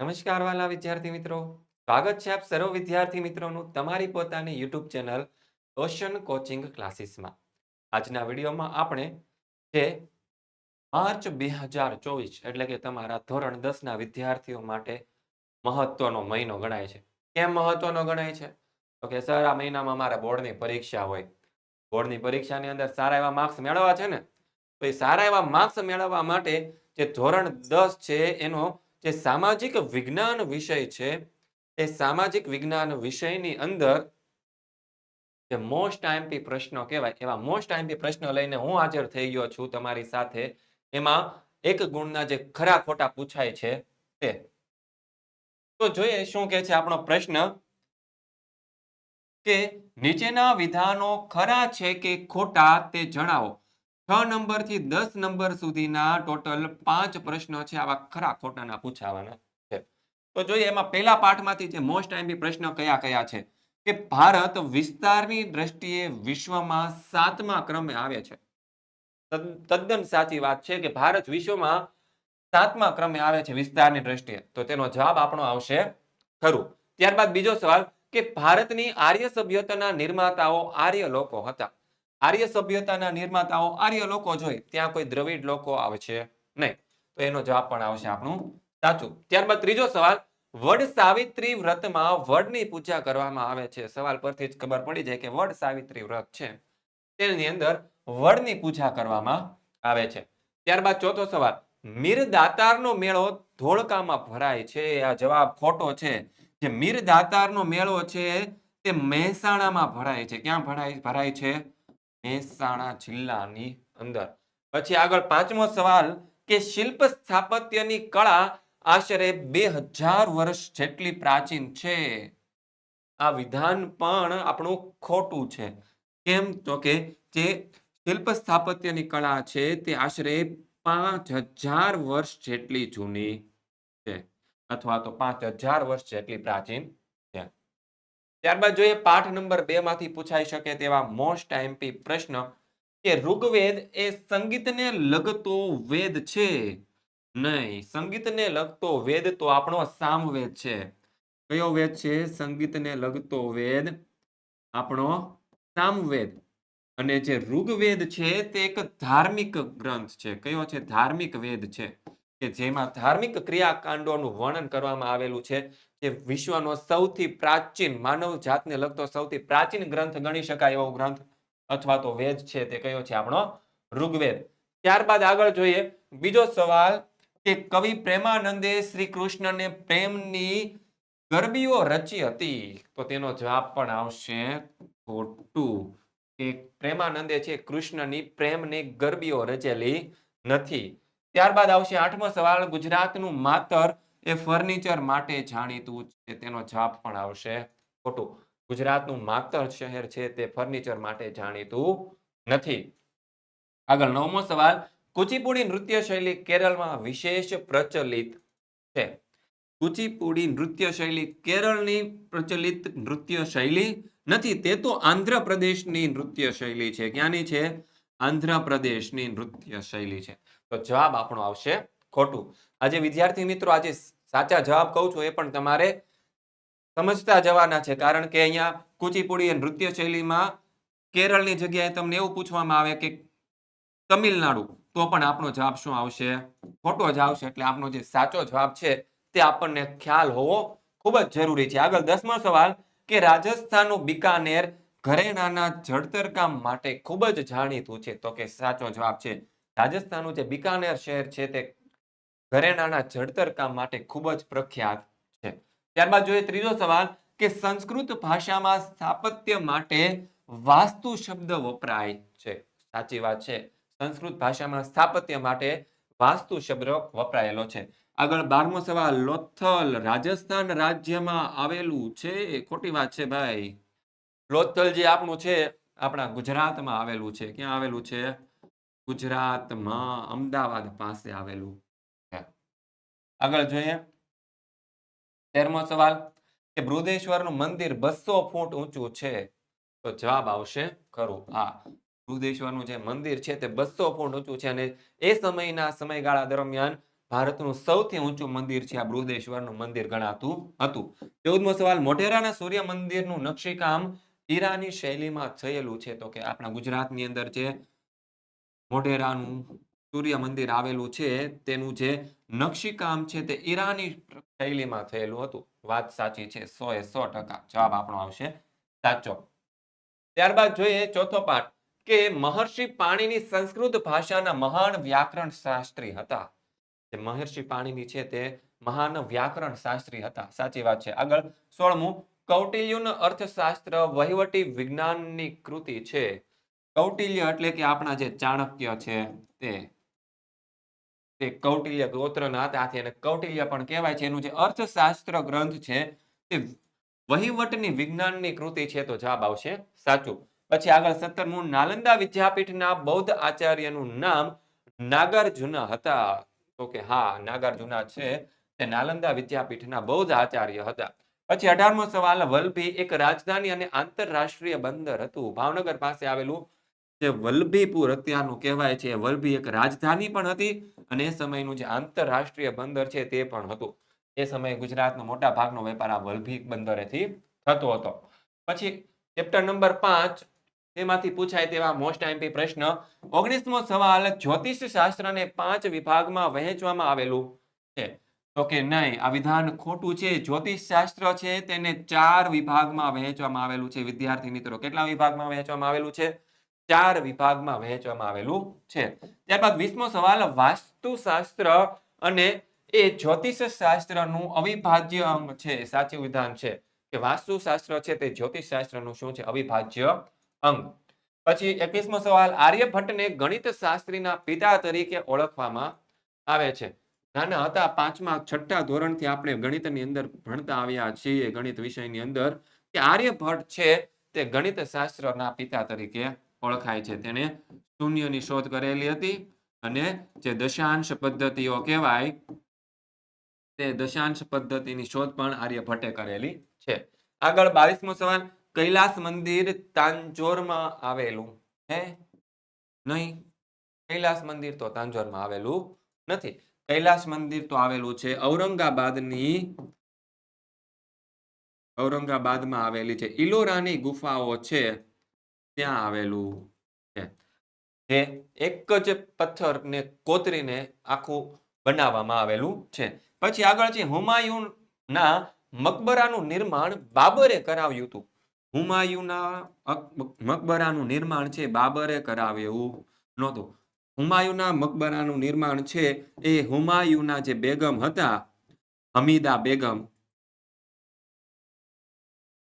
નમસ્કાર વાલા વિદ્યાર્થી મિત્રો. સ્વાગત છે આપ સર્વ વિદ્યાર્થી મિત્રોનું તમારી પોતાની યુટ્યુબ ચેનલ ઓશન કોચિંગ ક્લાસીસમાં. આજના વિડીયોમાં આપણે જે માર્ચ બે હજાર ચોવીસ એટલે કે તમારા ધોરણ દસના વિદ્યાર્થીઓ માટે મહત્વનો મહિનો ગણાય છે. કેમ મહત્વનો ગણાય છે? તો કે સર, આ મહિનામાં મારા બોર્ડની પરીક્ષા હોય. બોર્ડની પરીક્ષાની અંદર સારા એવા માર્ક્સ મેળવવા છે ને? તો એ સારા એવા માર્ક્સ મેળવવા માટે જે ધોરણ દસ છે એનો જે સામાજિક વિજ્ઞાન વિષય છે, એ સામાજિક વિજ્ઞાન વિષયની અંદર જે મોસ્ટ આઈએમપી પ્રશ્નો કહેવાય, એવા મોસ્ટ આઈએમપી પ્રશ્નો લઈને હું હાજર થઈ ગયો છું તમારી સાથે. એમાં એક ગુણના જે ખરા ખોટા પૂછાય છે તે. તો જોઈએ શું કહે છે આપણો પ્રશ્ન? કે નીચેના વિધાનો ખરા છે કે ખોટા તે જણાવો. છ નંબરથી દસ નંબર સુધીના ટોટલ પાંચ પ્રશ્નો છે. આવા ખરા ખોટાના પૂછાવાના છે. તો જોઈએ એમાં પહેલા પાઠમાંથી જે મોસ્ટ ટાઈમ પ્રશ્નો કયા કયા છે કે ભારત વિસ્તારની દ્રષ્ટિએ વિશ્વમાં સાતમા ક્રમે આવે છે. તદ્દ- તદ્દન સાચી વાત છે કે ભારત વિશ્વમાં સાતમા ક્રમે આવે છે વિસ્તારની દ્રષ્ટિએ. તો તેનો જવાબ આપણો આવશે ખરું. ત્યારબાદ બીજો સવાલ કે ભારતની આર્ય સભ્યતાના નિર્માતાઓ આર્ય લોકો હતા. આર્ય સભ્યતાના નિર્માતાઓ આર્ય લોકો જોઈ, ત્યાં કોઈ દ્રવિડ લોકો આવે છે નહીં. તો એનો જવાબ પણ આવશે આપણું સાચું. ત્યારબાદ ત્રીજો સવાલ, વડ સાવિત્રી વ્રતમાં વડની પૂજા કરવામાં આવે છે? સવાલ પરથી જ ખબર પડી જાય કે વડ સાવિત્રી વ્રત છે. તેની અંદર વડની પૂજા કરવામાં આવે છે. ત્યારબાદ ચોથો સવાલ મીર દાતારનો મેળો ધોળકામાં ભરાય છે? આ જવાબ ખોટો છે. જે મીર દાતારનો મેળો છે, તે મહેસાણામાં ભરાય છે. ક્યાં ભરાય ભરાય છે? મહેસાણા જિલ્લાની અંદર. પછી આગળ પાંચમો સવાલ, કે શિલ્પ સ્થાપત્યની કળા આશરે બે વર્ષ જેટલી પ્રાચીન છે? આ વિધાન પણ આપણું ખોટું છે. કેમ? તો કે જે શિલ્પ સ્થાપત્યની કળા છે તે આશરે પાંચ હજાર વર્ષ જેટલી જૂની છે. અથવા તો પાંચ હજાર વર્ષ જેટલી પ્રાચીન ત્યારબાદ જોઈએ પાઠ નંબર બે માંથી પૂછાઈ શકે તેવા મોસ્ટ એમપી પ્રશ્ન કે ઋગ્વેદ એ સંગીતને લગતો વેદ છે? નહીં, સંગીતને લગતો વેદ તો આપણો સામવેદ છે. કયો વેદ છે? સંગીતને લગતો વેદ આપણો સામવેદ. અને જે ઋગ્વેદ છે તે એક ધાર્મિક ગ્રંથ છે. કયો છે? ધાર્મિક વેદ છે. કે જેમાં ધાર્મિક ક્રિયાકાંડોનું વર્ણન કરવામાં આવેલું છે જે વિશ્વનો સૌથી પ્રાચીન માનવ જાતને લગતો સૌથી પ્રાચીન ગ્રંથ ગણી શકાય એવો ગ્રંથ અથવા તો વેદ છે તે કયો છે આપણો? ઋગ્વેદ. ત્યારબાદ આગળ જોઈએ. બીજો સવાલ કે કવિ પ્રેમાનંદે શ્રી કૃષ્ણને પ્રેમની ગરબીઓ રચી હતી? તો તેનો જવાબ પણ આવશે ખોટું. કે પ્રેમાનંદે છે કૃષ્ણની પ્રેમની ગરબીઓ રચેલી નથી. ત્યારબાદ આવશે આઠમો સવાલ. ગુજરાતનું માતર એ ફર્નિચર માટે જાણીતું છે. તેનો જવાબ પણ આવશે ખોટું. ગુજરાતનું માતર શહેર છે તે ફર્નિચર માટે જાણીતું નથી. આગળ નવમો સવાલ. કુચીપુડી નૃત્ય શૈલી કેરળમાં વિશેષ પ્રચલિત છે. કુચીપુડી નૃત્ય શૈલી કેરળની પ્રચલિત નૃત્ય શૈલી નથી. તે તો આંધ્રપ્રદેશની નૃત્ય શૈલી છે. ક્યાંની છે? આંધ્રપ્રદેશની નૃત્ય શૈલી છે. તો જવાબ આપણો આવશે ખોટું. આજે વિદ્યાર્થી મિત્રો, આજે સાચા જવાબ કહું છું, એ પણ તમારે સમજતા જવાના છે. કારણ કે અહીંયા કુચીપુડી નૃત્ય શૈલીમાં કેરળની જગ્યાએ તમને એવું પૂછવામાં આવે કે તમિલનાડુ, તો પણ આપણો જવાબ શું આવશે? ખોટો જ આવશે, એટલે આપણો જે સાચો જવાબ છે, તે આપણને ખ્યાલ હોવો ખૂબ જ જરૂરી છે. આગળ દસમો સવાલ, કે રાજસ્થાનનું બિકાનેર ઘરેણાના જળતર કામ માટે ખૂબ જ જાણીતું છે. તો કે સાચો જવાબ છે રાજસ્થાનનું જે બિકાનેર શહેર છે તે ઘરેણાના જડતર કામ માટે ખૂબ જ પ્રખ્યાત છે. ત્યારબાદ જોઈએ ત્રીજો સવાલ કે સંસ્કૃત ભાષામાં સ્થાપત્ય માટે વાસ્તુ શબ્દ વપરાય છે. સાચી વાત છે. સંસ્કૃત ભાષામાં સ્થાપત્ય માટે વાસ્તુ શબ્દ વપરાયેલો છે. આગળ બારમો સવાલ, લોથલ રાજસ્થાન રાજ્યમાં આવેલું છે? ખોટી વાત છે ભાઈ. લોથલ જે આપણું છે, આપણા ગુજરાતમાં આવેલું છે. ક્યાં આવેલું છે? ગુજરાતમાં અમદાવાદ પાસે આવેલું છે. આગળ જોઈએ. તેરમો સવાલ કે બૃદેશ્વરનું મંદિર બસો ફૂટ ઊંચું છે? તો જવાબ આવશે ખરું. હા બૃદેશ્વરનું જે મંદિર છે તે બસો ફૂટ ઊંચું છે અને એ સમયના સમયગાળા દરમિયાન ભારતનું સૌથી ઊંચું મંદિર છે આ બૃદેશ્વરનું મંદિર ગણાતું હતું. ચૌદમો સવાલ મોઢેરાના સૂર્ય મંદિરનું નકશીકામ ઈરાની શૈલીમાં થયેલું છે? તો કે આપણા ગુજરાતની અંદર જે મોઢેરાનું સૂર્ય મંદિર આવેલું છે, તેનું જે નકશીકામ છે તે ઈરાની શૈલીમાં થયેલું હતું. વાત સાચી છે, સો એ સો ટકા જવાબ આપણો આવશે. સાચો. ત્યારબાદ જોઈએ ચોથો પાઠ, કે મહર્ષિ પાણીની સંસ્કૃત ભાષાના મહાન વ્યાકરણ શાસ્ત્રી હતા. જે મહર્ષિ પાણીની છે તે મહાન વ્યાકરણ શાસ્ત્રી હતા. સાચી વાત છે. આગળ સોળમું, કૌટિલ્યુન અર્થશાસ્ત્ર વહીવટી વિજ્ઞાનની કૃતિ છે. કૌટિલ્ય એટલે કે આપણા જે ચાણક્ય છે તે. તે કૌટિલ્ય ગોત્રના ત્યાંથી એને કૌટિલ્ય પણ કહેવાય છે. એનું જે અર્થશાસ્ત્ર ગ્રંથ છે તે વહીવટની વિજ્ઞાનની કૃતિ છે તો જવાબ આવશે. સાચું. પછી આગળ સત્તરમું, નાલંદા વિદ્યાપીઠના બૌદ્ધ આચાર્યનું નામ નાગાર્જુના હતા. તો કે હા, નાગાર્જુના છે તે નાલંદા વિદ્યાપીઠના બૌદ્ધ આચાર્ય હતા. પછી અઢારમો સવાલ, વલભી એક રાજધાની અને આંતરરાષ્ટ્રીય બંદર હતું. ભાવનગર પાસે આવેલું જે વલ્લભીપુર અત્યારનું કહેવાય છે વલ્ભી એક રાજધાની પણ હતી અને એ સમયનું જે આંતરરાષ્ટ્રીય બંદર છે તે પણ હતું. એ સમયે ગુજરાતનો મોટા ભાગનો વેપાર આ વલ્ભી બંદરેથી થતો હતો. પછી ચેપ્ટર નંબર પાંચ, તેમાંથી પૂછાય તેવા મોસ્ટ આઈમ્પી પ્રશ્ન, ઓગણીસમો સવાલ, જ્યોતિષ શાસ્ત્રને પાંચ વિભાગમાં વહેંચવામાં આવેલું છે. તો કે નહીં, આ વિધાન ખોટું છે? જ્યોતિષ શાસ્ત્ર છે, તેને ચાર વિભાગમાં વહેંચવામાં આવેલું છે. વિદ્યાર્થી મિત્રો, કેટલા વિભાગમાં વહેંચવામાં આવેલું છે? ચાર વિભાગમાં વહેંચવામાં આવેલું છે. ત્યારબાદ વીસમો સવાલ, વાસ્તુશાસ્ત્ર અને એ જ્યોતિષ શાસ્ત્રનું અવિભાજ્ય અંગ છે સાચું વિધાન છે કે વાસ્તુશાસ્ત્ર છે તે જ્યોતિષ શાસ્ત્રનું શું છે? અવિભાજ્ય અંગ. પછી એકવીસમો સવાલ, આર્યભટ્ટને ગણિત શાસ્ત્રીના પિતા તરીકે ઓળખવામાં આવે છે. નાના હતા, પાંચમા, છઠ્ઠા ધોરણથી આપણે ગણિતની અંદર ભણતા આવ્યા છીએ, ગણિત વિષયની અંદર. કે આર્યભટ્ટ છે તે ગણિત શાસ્ત્રના પિતા તરીકે ઓળખાય છે. તેણે શૂન્યની શોધ કરેલી હતી અને જે દશાંશ પદ્ધતિઓ કહેવાય, તે દશાંશ પદ્ધતિની શોધ પણ આર્યભટ્ટે કરેલી છે. આગળ બાવીસમો સવાલ, કૈલાસ મંદિર તાંજોરમાં આવેલું હે? નહીં, કૈલાસ મંદિર તો તાંજોરમાં આવેલું નથી. કૈલાસ મંદિર તો આવેલું છે ઔરંગાબાદની, ઔરંગાબાદમાં આવેલી છે. ઇલોરાની ગુફાઓ છે. ત્યાં આવેલું છે. જે એક જ પથ્થરને કોતરીને આખું બનાવવામાં આવેલું છે. પછી આગળ છે, હુમાયુના મકબરાનું નિર્માણ બાબરે કરાવ્યું હતું. હુમાયુના મકબરાનું નિર્માણ છે, બાબરે કરાવ્યું નહોતું. હુમાયુના મકબરાનું નિર્માણ છે, એ હુમાયુના જે બેગમ હતા, હમીદા બેગમ,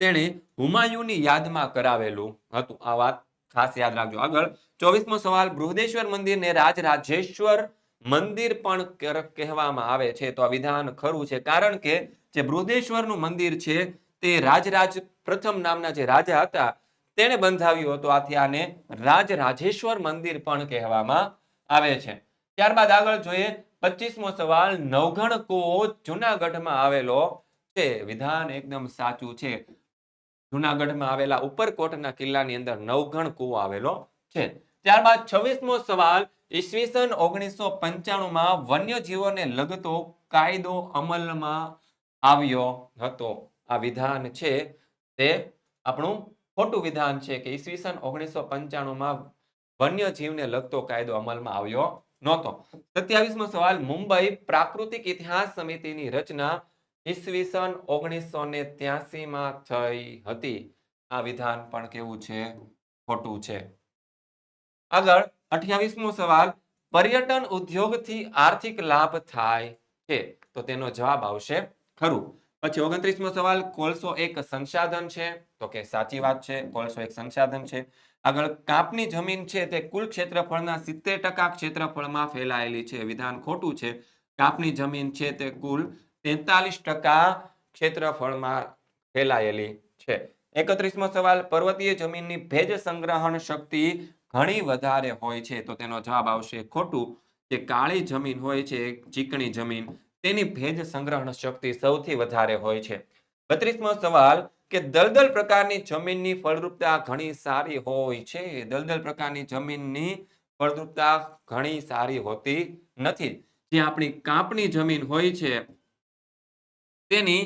તેણે હુમાયુની યાદમાં કરાવેલું હતું. આ વાત ખાસ યાદ રાખજો. આગળ ચોવીસમો સવાલ, બૃહદેશ્વર મંદિરને રાજરાજેશ્વર મંદિર પણ કહેવામાં આવે છે. તો આ વિધાન ખરું છે. કારણ કે જે બૃહદેશ્વરનું મંદિર છે, તે રાજરાજ પ્રથમ નામના જે રાજા હતા, તેણે બંધાવ્યું હતું. આથી આને રાજરાજેશ્વર મંદિર પણ કહેવામાં આવે છે. ત્યારબાદ આગળ જોઈએ, પચીસમો સવાલ નવઘણ કો જુનાગઢમાં આવેલો છે. વિધાન એકદમ સાચું છે. જુનાગઢમાં આવેલા ઉપરકોટના કિલ્લાની અંદર નવઘણ કૂવો આવેલો છે. ત્યારબાદ છવ્વીસમો સવાલ, ઈસવીસન ઓગણીસો પંચાણુંમાં વન્યજીવોને લગતો કાયદો અમલમાં આવ્યો હતો. આ વિધાન છે તે આપણું ખોટું વિધાન છે કે ઈસવીસન ઓગણીસો પંચાણુંમાં વન્યજીવને લગતો કાયદો અમલમાં આવ્યો નહોતો. સત્યાવીસમો સવાલ, મુંબઈ પ્રાકૃતિક ઇતિહાસ સમિતિની રચના ઈસવીસન ઓગણીસો ને ત્યાસીમાં થઈ હતી. આ વિધાન પણ કેવું છે? ખોટું છે. આગળ અઠ્યાવીસમો સવાલ, પર્યટન ઉદ્યોગથી આર્થિક લાભ થાય છે? તો તેનો જવાબ આવશે ખરું. પછી ઓગણત્રીસમો સવાલ, કોલસો એક સંસાધન છે? તો કે સાચી વાત છે, કોલસો એક સંસાધન છે. આગળ, કાપની જમીન છે તે કુલ ક્ષેત્રફળના સિત્તેર ટકા ક્ષેત્રફળમાં ફેલાયેલી છે. વિધાન ખોટું છે. કાપની જમીન છે તે કુલ તેતાલીસ ટકા ક્ષેત્રફળમાં ફેલાયેલી છે. એકત્રીસમો સવાલ, પર્વતીય જમીનની ભેજ સંગ્રહણ શક્તિ ઘણી વધારે હોય છે? તો તેનો જવાબ આવશે ખોટું જે કાળી જમીન હોય છે ચીકણી જમીન, તેની ભેજ સંગ્રહણ શક્તિ સૌથી વધારે હોય છે. બત્રીસમો સવાલ, કે દલદલ પ્રકારની જમીનની ફળદ્રુપતા ઘણી સારી હોય છે? દલદલ પ્રકારની જમીનની ફળદ્રુપતા ઘણી સારી હોતી નથી. જે આપણી કાપણી જમીન હોય છે તેની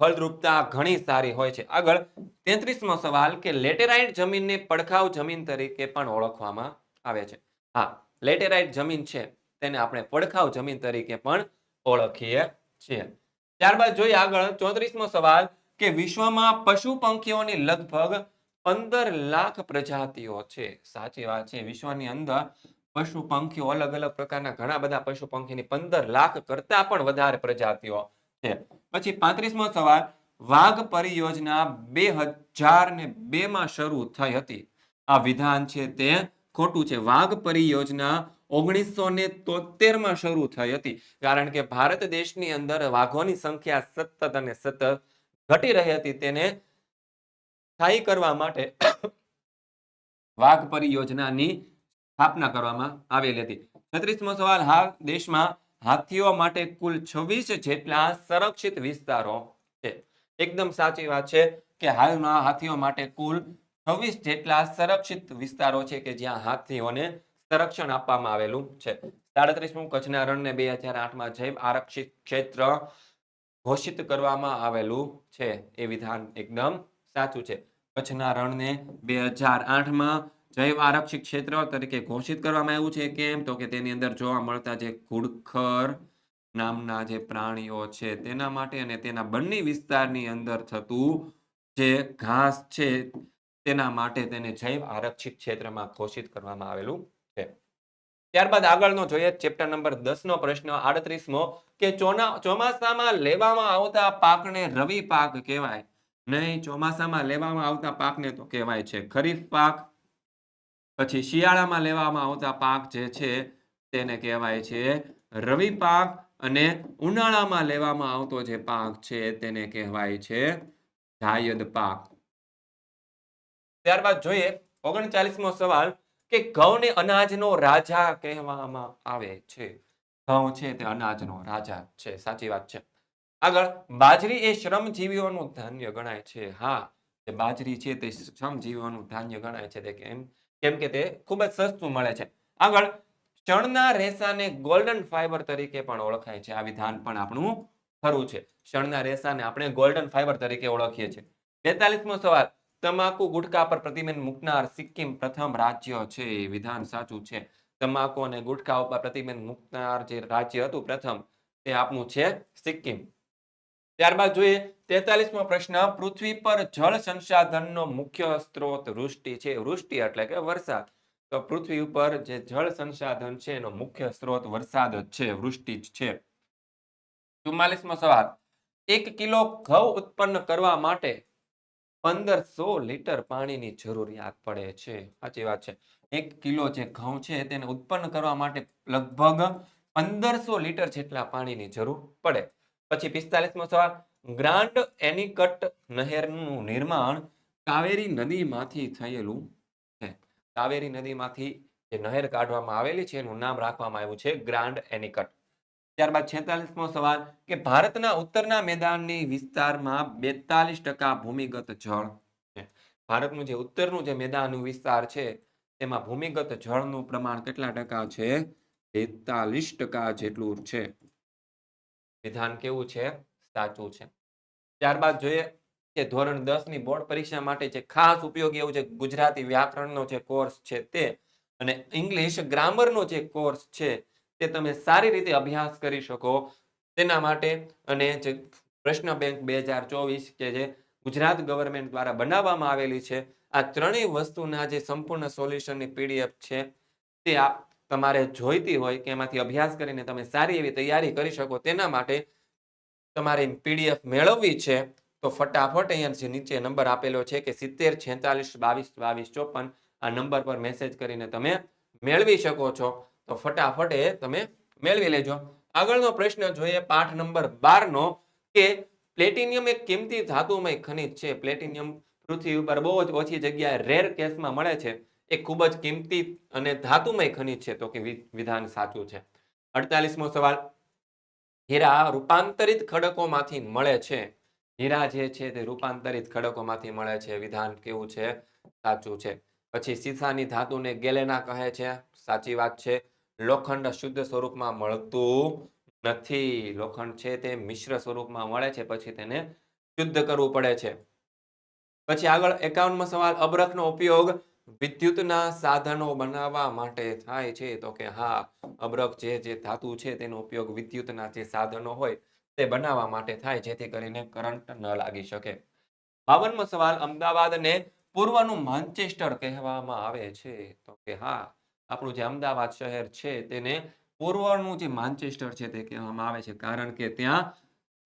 ફળદ્રુપતા ઘણી સારી હોય છે. આગળ તેત્રીસમો સવાલ કે લેટેરાઇટ જમીનને પડખાવ જમીન તરીકે પણ ઓળખવામાં આવે છે. હા, લેટેરાઇટ જમીન છે, તેને આપણે પડખાવ જમીન તરીકે પણ ઓળખીએ છીએ. ત્યારબાદ જોઈએ આગળ ચોત્રીસમો સવાલ કે વિશ્વમાં પશુ પંખીઓની લગભગ પંદર લાખ પ્રજાતિઓ છે. સાચી વાત છે, વિશ્વની અંદર પશુ પંખીઓ અલગ અલગ પ્રકારના ઘણા બધા પશુ પંખીની પંદર લાખ કરતા પણ વધારે પ્રજાતિઓ છે. પછી પાંત્રીસમો સવાલ, વાઘ પરિયોજના બે હજાર ને બે માં શરૂ થઈ હતી. આ વિધાન છે તે ખોટું છે. વાઘ પરિયોજના ઓગણીસો ને તોતેરમાં શરૂ થઈ હતી. કારણ કે ભારત દેશની અંદર વાઘોની સંખ્યા સતત અને સતત ઘટી રહી હતી. તેને સ્થાયી કરવા માટે વાઘ પરિયોજનાની સ્થાપના કરવામાં આવેલી હતી. છત્રીસમો સવાલ, હાલ દેશમાં હાથીઓ માટે કુલ છવ્વીસ જેટલા સંરક્ષિત વિસ્તારો છે. એકદમ સાચી વાત છે કે હાલમાં હાથીઓ માટે કુલ છવ્વીસ જેટલા સંરક્ષિત વિસ્તારો છે કે જ્યાં હાથીઓને સંરક્ષણ આપવામાં આવેલું છે. સાડત્રીસમું કચ્છના રણને બે હજાર આઠમાં જૈવ આરક્ષિત ક્ષેત્ર ઘોષિત કરવામાં આવેલું છે. એ વિધાન એકદમ સાચું છે. કચ્છના રણને બે હજાર આઠમાં જૈવ આરક્ષિત ક્ષેત્ર તરીકે ઘોષિત કરવામાં આવ્યું છે. કેમ? તો કે તેની અંદર જોવા મળતા જે ઘુડખર નામના જે પ્રાણીઓ છે તેના માટે અને તેના બંને વિસ્તારની અંદર થતું જે ઘાસ છે તેના માટે તેને જૈવ આરક્ષિત ક્ષેત્રમાં ઘોષિત કરવામાં આવેલું છે. ત્યારબાદ આગળનો જોઈએ ચેપ્ટર નંબર દસ નો પ્રશ્ન આડત્રીસમો કે ચોમાસામાં લેવામાં આવતા પાકને રવિ પાક કહેવાય? નહીં, ચોમાસામાં લેવામાં આવતા પાકને તો કહેવાય છે ખરીફ પાક. પછી શિયાળામાં લેવામાં આવતા પાક જે છે તેને કહેવાય છે રવિ પાક અને ઉનાળામાં લેવામાં આવતો જે પાક છે તેને કહેવાય છે જાયદ પાક. ત્યારબાદ જોઈએ ઓગણચાલીસમો સવાલ કે ઘઉંને અનાજનો રાજા કહેવામાં આવે છે. ઘઉં છે તે અનાજનો રાજા છે, સાચી વાત છે. આગળ, બાજરી એ શ્રમજીવીઓનું ધાન્ય ગણાય છે. હા બાજરી છે તે શ્રમજીવીઓનું ધાન્ય ગણાય છે. કેમ કેમ કે તે ખૂબ જ સસ્તું મળે છે. આગળ શણના રેસાને ગોલ્ડન ફાઈબર તરીકે પણ ઓળખાય છે. આ વિધાન પણ આપણું ખરું છે. શણના રેસાને આપણે ગોલ્ડન ફાઈબર તરીકે ઓળખીએ છીએ. બેતાલીસમો સવાલ, તમાકુ ગુટકા પર પ્રતિબંધ મૂકનાર સિક્કિમ પ્રથમ રાજ્ય છે? વિધાન સાચું છે. તમાકુ અને ગુટકા ઉપર પ્રતિબંધ મૂકનાર જે રાજ્ય હતું પ્રથમ, તે આપણું છે સિક્કિમ. ત્યારબાદ જોઈએ, તેતાલીસમો પ્રશ્ન, પૃથ્વી પર જળ સંસાધનનો મુખ્ય સ્ત્રોત વૃષ્ટિ છે. વૃષ્ટિ એટલે કે વરસાદ. તો પૃથ્વી ઉપર જે જળ સંસાધન છે, એનો મુખ્ય સ્ત્રોત વરસાદ જ છે, વૃષ્ટિ જ છે. ચુમ્માલીસમો સવાલ, એક કિલો ઘઉં ઉત્પન્ન કરવા માટે પંદરસો લીટર પાણીની જરૂરિયાત પડે છે? સાચી વાત છે. એક કિલો જે ઘઉં છે, તેને ઉત્પન્ન કરવા માટે લગભગ પંદરસો લીટર જેટલા પાણીની જરૂર પડે. પછી પિસ્તાલીસમો સવાલ, ગ્રાન્ડ એનિકટ નહેરનું નિર્માણ કાવેરી નદીમાંથી થયેલું છે? કાવેરી નદીમાંથી જે નહેર કાઢવામાં આવેલી છે, એનું નામ રાખવામાં આવ્યું છે ગ્રાન્ડ એનિકટ. ત્યારબાદ છેતાલીસમો સવાલ, કે ભારતના ઉત્તરના મેદાનની વિસ્તારમાં બેતાલીસ ટકા ભૂમિગત જળ છે? ભારતનું જે ઉત્તરનું જે મેદાનનું વિસ્તાર છે, તેમાં ભૂમિગત જળનું પ્રમાણ કેટલા ટકા છે? બેતાલીસ ટકા જેટલું છે. વિધાન કેવું છે? સાચું છે. ત્યારબાદ જોઈએ કે ધોરણ દસની બોર્ડ પરીક્ષા માટે જે ખાસ ઉપયોગી એવું છે, ગુજરાતી વ્યાકરણનો જે કોર્સ છે તે અને ઇંગ્લિશ ગ્રામરનો જે કોર્સ છે તે તમે સારી રીતે અભ્યાસ કરી શકો. તેના માટે અને જે પ્રશ્ન બેંક બે હજાર ચોવીસ કે જે ગુજરાત ગવર્મેન્ટ દ્વારા બનાવવામાં આવેલી છે, આ ત્રણેય વસ્તુના જે સંપૂર્ણ સોલ્યુશનની પીડીએફ છે તે આપ તમારે જોઈતી હોય કે એમાંથી અભ્યાસ કરીને તમે સારી એવી તૈયારી કરી શકો તેના માટે તમારે પીડીએફ મેળવવી છે, તો ફટાફટ અહીંયા જે નીચે નંબર આપેલો છે કે સિત્તેર, છેતાલીસ, બાવીસ બાવીસ, ચોપન, આ નંબર પર મેસેજ કરીને તમે મેળવી શકો છો. તો ફટાફટ એ તમે મેળવી લેજો. આગળનો પ્રશ્ન જોઈએ પાઠ નંબર બારનો કે પ્લેટિનિયમ એક કિંમતી ધાતુમય ખનિજ છે. પ્લેટિનિયમ પૃથ્વી ઉપર બહુ જ ઓછી જગ્યાએ રેર કેસમાં મળે છે. એ ખૂબ જ કિંમતી અને ધાતુમય ખનિજ છે તો કે વિધાન સાચું છે. અડતાલીસમો સવાલ. હીરા રૂપાંતરિત ખડકોમાંથી મળે છે. હીરા જે છે તે રૂપાંતરિત ખડકોમાંથી મળે છે. વિધાન કેવું છે? સાચું છે. પછી સીસાની ધાતુને ગેલેના કહે છે. સાચી વાત છે. લોખંડ શુદ્ધ સ્વરૂપમાં મળતું નથી. લોખંડ છે તે મિશ્ર સ્વરૂપમાં મળે છે. પછી તેને શુદ્ધ કરવું પડે છે. પછી આગળ એકાવનમાં સવાલ. અબરખનો ઉપયોગ વિદ્યુતના સાધનો બનાવવા માટે થાય છે, તો કે હા, અબરખ જે જે ધાતુ છે તેનો ઉપયોગ વિદ્યુતના જે સાધનો હોય તે બનાવવા માટે થાય, જેથી કરીને કરંટ ન લાગી શકે. બાવનમો સવાલ, અમદાવાદને પૂર્વનું માન્ચેસ્ટર કહેવામાં આવે છે, તો કે હા, આપણું જે અમદાવાદ શહેર છે તેને પૂર્વનું જે માન્ચેસ્ટર છે તે કહેવામાં આવે છે, કારણ કે ત્યાં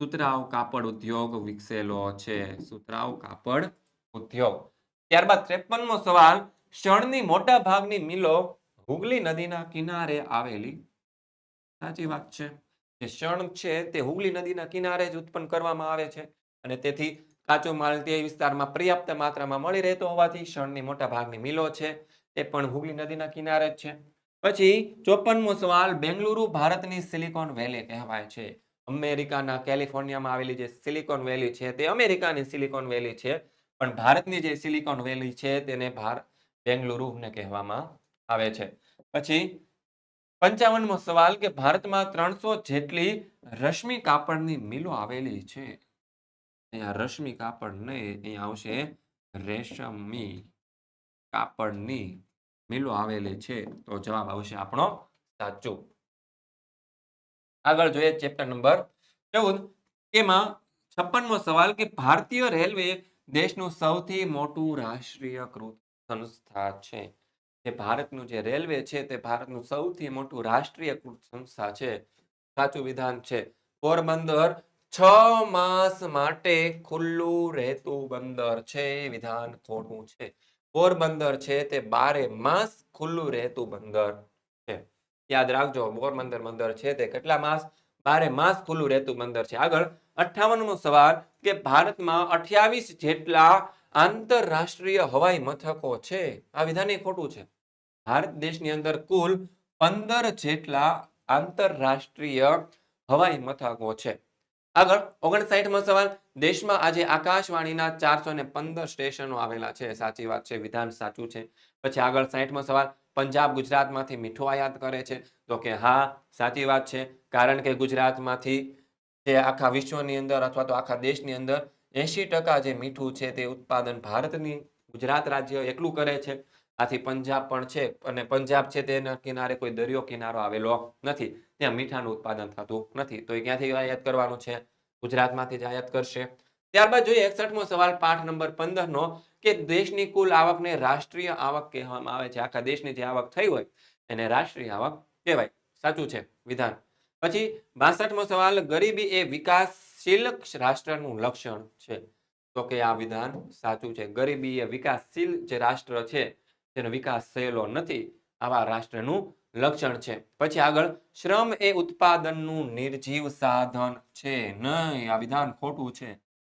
સુતરાઉ કાપડ ઉદ્યોગ વિકસેલો છે, સુતરાઉ કાપડ ઉદ્યોગ. ત્યારબાદ ત્રેપનમો સવાલ, શણની મોટા ભાગની મિલો હુગલી નદીના કિનારે આવેલી. સાચી વાત છે કે શણ છે તે હુગલી નદીના કિનારે જ ઉત્પન્ન કરવામાં આવે છે અને તેથી કાચો માલ તે વિસ્તારમાં પર્યાપ્ત માત્રામાં મળી રહેતો હોવાથી શણની મોટા ભાગની મિલો છે તે પણ હુગલી નદીના કિનારે જ છે. પછી ચોપનમો સવાલ, બેંગલુરુ ભારતની સિલિકોન વેલી કહેવાય છે. અમેરિકાના કેલિફોર્નિયામાં આવેલી જે સિલિકોન વેલી છે તે અમેરિકાની સિલિકોન વેલી છે. પણ ભારતની જે સિલિકોન વેલી છે તેને ભાર બેંગલુરુને કહેવામાં આવે છે. પછી પંચાવનમો સવાલ કે ભારતમાં ત્રણસો જેટલી રશ્મિ કાપડની મિલો આવેલી છે. અહીંયા રશ્મિ કાપડ નહીં, અહીંયા આવશે રેશમી કાપડની મિલો આવેલી છે. તો જવાબ આવશે આપણો સાચો. આગળ જોઈએ ચેપ્ટર નંબર ચૌદ. એમાં છપ્પનમો સવાલ કે ભારતીય રેલવે દેશનું સૌથી મોટું રાષ્ટ્રીયકૃત સંસ્થા છે. જે ભારતનું જે રેલવે છે તે ભારતનું સૌથી મોટું રાષ્ટ્રીયકૃત સંસ્થા છે. સાચું વિધાન છે. પોરબંદર છ માસ માટે ખુલ્લું રહેતું બંદર છે. વિધાન ખોટું છે. પોરબંદર છે તે બારે માસ ખુલ્લું રહેતું બંદર છે. યાદ રાખજો, પોરબંદર બંદર છે તે કેટલા માસ? બારે માસ ખુલ્લું રહેતું બંદર છે. આગળ અઠ્ઠાવનમો સવાલ કે ભારતમાં અઠ્યાવીસ જેટલા આંતરરાષ્ટ્રીય હવાઈ મથકો છે? આ વિધાન એ ખોટું છે. ભારત દેશની અંદર કુલ પંદર જેટલા આંતરરાષ્ટ્રીય હવાઈ મથકો છે. આગળ ઓગણસાઠમો સવાલ, દેશમાં આજે આકાશવાણીના ચારસો ને પંદર સ્ટેશનો આવેલા છે. સાચી વાત છે, વિધાન સાચું છે. પછી આગળ સાઠમો સવાલ, પંજાબ ગુજરાતમાંથી મીઠું આયાત કરે છે. તો કે હા, સાચી વાત છે. કારણ કે ગુજરાતમાંથી જે આખા વિશ્વની અંદર અથવા તો આખા દેશની અંદર એંશી ટકા જે મીઠું છે તે ઉત્પાદન ભારતની ગુજરાત રાજ્ય એકલું કરે છે. આથી પંજાબ પણ છે અને પંજાબ છે તેના કિનારે કોઈ દરિયો કિનારો આવેલો નથી. ત્યાં મીઠાનું ઉત્પાદન થતું નથી. તો એ ક્યાંથી આયાત કરવાનું છે? ગુજરાતમાંથી જ આયાત કરશે. ત્યારબાદ જોઈએ એકસઠમો સવાલ પાઠ નંબર પંદર નો કે દેશની કુલ આવકને રાષ્ટ્રીય આવક કહેવામાં આવે છે. આખા દેશની જે આવક થઈ હોય એને રાષ્ટ્રીય આવક કહેવાય. સાચું છે વિધાન? પછી બાસઠમો સવાલ, ગરીબી એ વિકાસશીલ રાષ્ટ્રનું લક્ષણ છે. તો કે આ વિધાન સાચું છે. ગરીબી એ વિકાસશીલ જે રાષ્ટ્ર છે, તેનો વિકાસ થયેલો નથી, આવા રાષ્ટ્રનું લક્ષણ છે. પછી આગળ, શ્રમ એ ઉત્પાદનનું નિર્જીવ સાધન છે. નહીં, આ વિધાન ખોટું છે.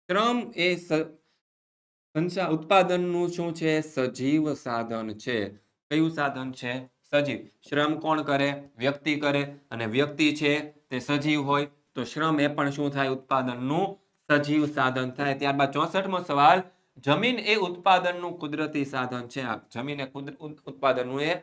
શ્રમ એ સંસા, ઉત્પાદનનું શું છે? સજીવ સાધન છે. કયું સાધન છે? સજીવ. શ્રમ કોણ કરે? વ્યક્તિ કરે. અને વ્યક્તિ છે તે સજીવ હોય તો શ્રમ એ પણ શું થાય? ઉત્પાદનનું સજીવ સાધન થાય. ત્યારબાદ ચોસઠમો સવાલ, જમીન એ ઉત્પાદનનું કુદરતી સાધન છે. જમીન એ ઉત્પાદનનું એ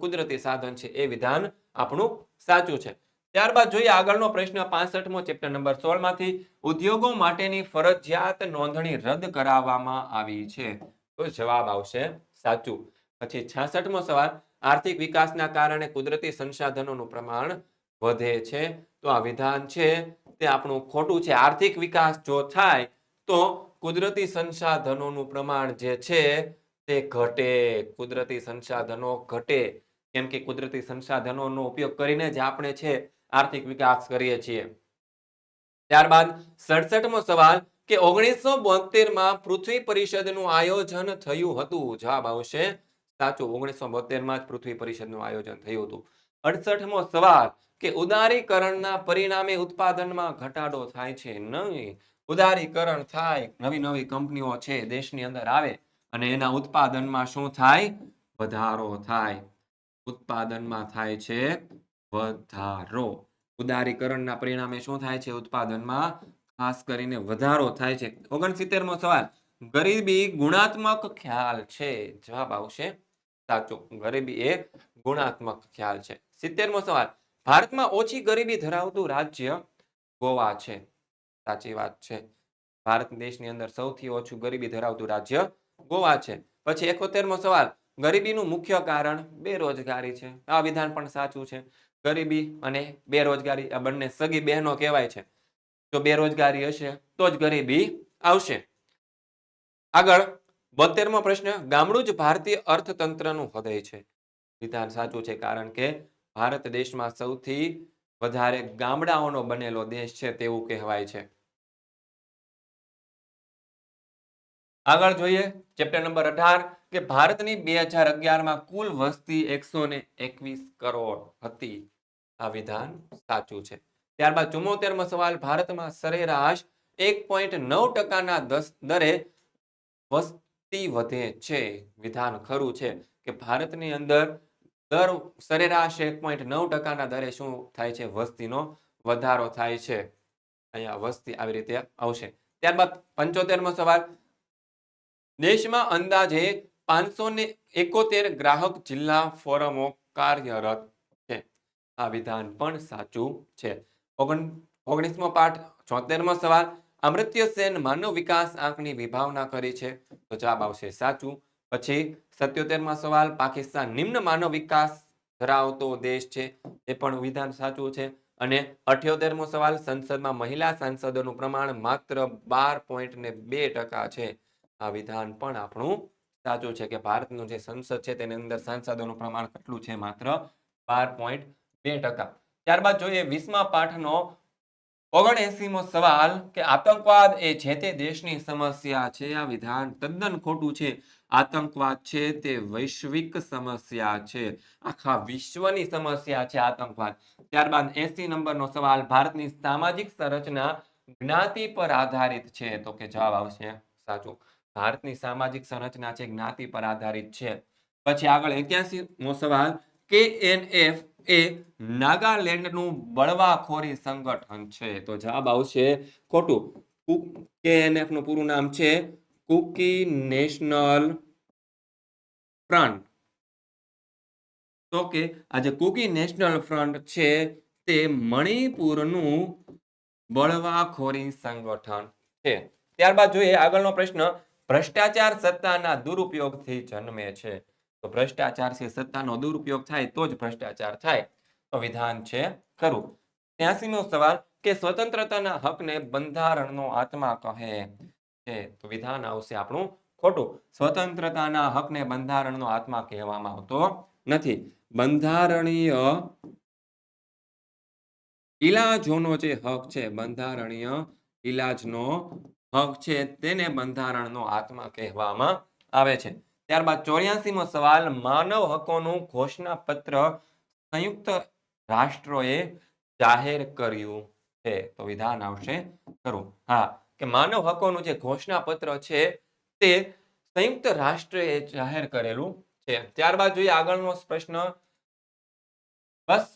કુદરતી સાધન છે. એ વિધાન આપણું સાચું છે. ત્યારબાદ જોઈએ આગળનો પ્રશ્ન પાસઠમો ચેપ્ટર નંબર સોળમાંથી ઉદ્યોગો માટેની ફરજિયાત નોંધણી રદ કરાવવામાં આવી છે. તો જવાબ આવશે સાચું. પછી છાસઠમો સવાલ આર્થિક વિકાસના કારણે કુદરતી સંસાધનોનું પ્રમાણ વધે છે. તો આ વિધાન છે, તે આપણું ખોટું છે. આર્થિક વિકાસ જો થાય, તો કુદરતી સંસાધનોનું પ્રમાણ જે છે, તે ઘટે. કુદરતી સંસાધનો ઘટે. કેમ કે કુદરતી સંસાધનોનો ઉપયોગ કરીને જ આપણે છે, આર્થિક વિકાસ કરીએ છીએ. ત્યારબાદ સડસઠમો સવાલ કે ઓગણીસો બોતેરમાં પૃથ્વી પરિષદનું આયોજન થયું હતું. જવાબ આવશે સાચું. ઓગણીસો બોતેરમાં જ પૃથ્વી પરિષદનું આયોજન થયું હતું. અડસઠમો સવાલ કે ઉદારીકરણના પરિણામે ઉત્પાદનમાં ઘટાડો થાય છે નહીં? ઉદારીકરણ થાય. નવી નવી કંપનીઓ છે, દેશની અંદર આવે અને એના ઉત્પાદનમાં શું થાય? વધારો થાય. ઉત્પાદનમાં થાય છે વધારો. ઉદારીકરણના પરિણામે શું થાય છે ઉત્પાદનમાં? ખાસ કરીને વધારો થાય છે. ઓગણસિત્તેરમો સવાલ ગરીબી ગુણાત્મક ખ્યાલ છે? જવાબ આવશે સાચો. ગરીબી એ ગુણાત્મક ખ્યાલ છે. સિત્તેરમો સવાલ. ભારતમાં ઓછી ગરીબી ધરાવતું રાજ્ય ગોવા છે. સાચી વાત છે. ભારત દેશની અંદર સૌથી ઓછું ગરીબી ધરાવતું રાજ્ય ગોવા છે. પછી એકોતેરમો સવાલ. ગરીબીનું મુખ્ય કારણ બેરોજગારી છે. આ વિધાન પણ સાચું છે. ગરીબી અને બેરોજગારી આ બંને સગી બહેનો કહેવાય છે. જો બેરોજગારી હશે તો જ ગરીબી આવશે. આગળ, બોતેરમો પ્રશ્ન, ગામડું જ ભારતીય અર્થતંત્રનું હૃદય છે. વિધાન સાચું છે કારણ કે ભારત દેશમાં સૌથી વધારે ગામડાઓનો બનેલો દેશ છે તેવું કહેવાય છે. આગળ જોઈએ, ચેપ્ટર નંબર અઢાર, કે ભારતની બે હજાર અગિયારમાં કુલ વસ્તી એકસો ને એકવીસ કરોડ હતી. આ વિધાન સાચું છે. ત્યારબાદ ચુમ્મોતેરમો સવાલ, ભારતમાં સરેરાશ એક પોઈન્ટ નવ ટકાના દસ દરે વસ્તી વધે છે. વિધાન ખરું છે કે ભારતની અંદર દર સરેરાશ એક પોઈન્ટ નવ ટકાના દરે શું થાય છે? વસ્તીનો વધારો થાય છે. અહીંયા વસ્તી આવી રીતે આવશે. ત્યારબાદ પંચોતેરમો સવાલ. દેશમાં અંદાજે પાંચસો ને એકોતેર ગ્રાહક જિલ્લા ફોરમો કાર્યરત છે. આ વિધાન પણ સાચું છે. ઓગણ, ઓગણીસમો પાઠ છોતેરમો સવાલ. અમૃત્ય સેન માનવ વિકાસ આંકની વિભાવના કરી છે. તો જવાબ આવશે સાચું. પછી સત્યોતેરમાં સવાલ, પાકિસ્તાન નિમ્ન માનવ વિકાસ ધરાવતો દેશ છે. એ પણ વિધાન સાચું છે. અને અઠ્યોતેરમો સવાલ, સંસદમાં મહિલા સાંસદોનું પ્રમાણ માત્ર બાર પોઈન્ટ ને બે ટકા છે. આ વિધાન પણ આપણું સાચું છે કે ભારતનું જે સંસદ છે તેની અંદર સાંસદોનું પ્રમાણ કેટલું છે? માત્ર બાર પોઈન્ટ બે ટકા. ત્યારબાદ જોઈએ વીસમા પાઠનો ઓગણએસીમો સવાલ કે આતંકવાદ એ જે તે દેશની સમસ્યા છે, આ વિધાન તદ્દન ખોટું છે. આતંકવાદ છે તે વૈશ્વિક સમસ્યા છે. આખા વિશ્વની સમસ્યા છે આતંકવાદ. ત્યારબાદ એસી નંબરનો સવાલ, ભારતની સામાજિક સંરચના જ્ઞાતિ પર આધારિત છે. તો કે જવાબ આવશે સાચું. ભારતની સામાજિક સંરચના છે, જ્ઞાતિ પર આધારિત છે. પછી આગળ એક્યાસી મો સવાલ કે એન એફ એ નાગાલેન્ડનું બળવાખોરી સંગઠન છે. તો જવાબ આવશે ખોટું. કે એનનું પૂરું નામ છે કુકી નેશનલ ફ્રન્ટ. તો કે આ જે કુકી નેશનલ ફ્રન્ટ છે તે મણિપુરનું બળવાખોરી સંગઠન છે. ત્યારબાદ જોઈએ આગળનો પ્રશ્ન. ભ્રષ્ટાચાર સત્તાના દુરુપયોગથી જન્મે છે. તો ભ્રષ્ટાચારથી સત્તાનો દુરુપયોગ થાય તો જ ભ્રષ્ટાચાર થાય. તો વિધાન છે ખરું. ત્યાસીમો સવાલ કે સ્વતંત્રતાના હકને બંધારણનો આત્મા કહે છે. તો વિધાન આવશે આપણું ખોટું. સ્વતંત્રતાના હકને બંધારણનો આત્મા કહેવામાં આવતો નથી. બંધારણીય ઇલાજોનો જે હક છે, બંધારણીય ઇલાજનો હક છે, તેને બંધારણનો આત્મા કહેવામાં આવે છે. ત્યારબાદ ચોર્યાસીમો સવાલ, માનવ હકોનું ઘોષણાપત્ર સંયુક્ત રાષ્ટ્રોએ જાહેર કર્યું છે. તો વિધાન આવશે ખરું હા, કે માનવ હકોનું જે ઘોષણાપત્ર છે, તે સંયુક્ત રાષ્ટ્રએ જાહેર કરેલું છે. ત્યારબાદ જોઈએ આગળનો પ્રશ્ન. બસ,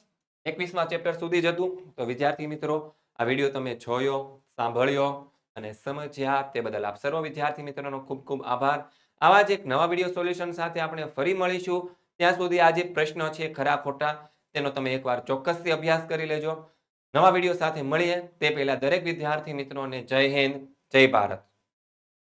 એકવીસમા ચેપ્ટર સુધી જ હતું. તો વિદ્યાર્થી મિત્રો, આ વીડિયો તમે જોયો, સાંભળ્યો અને સમજ્યા તે બદલ આપ સર્વ વિદ્યાર્થી મિત્રોનો ખૂબ ખૂબ આભાર. આવા જ એક નવા વીડિયો સોલ્યુશન સાથે આપણે ફરી મળીશું. ત્યાં સુધી આ જે પ્રશ્ન છે ખરા ખોટા, તેનો તમે એકવાર ચોક્કસથી અભ્યાસ કરી લેજો. નવા વીડિયો સાથે મળીએ. તે પહેલા દરેક વિદ્યાર્થી મિત્રોને જય હિન્દ, જય ભારત.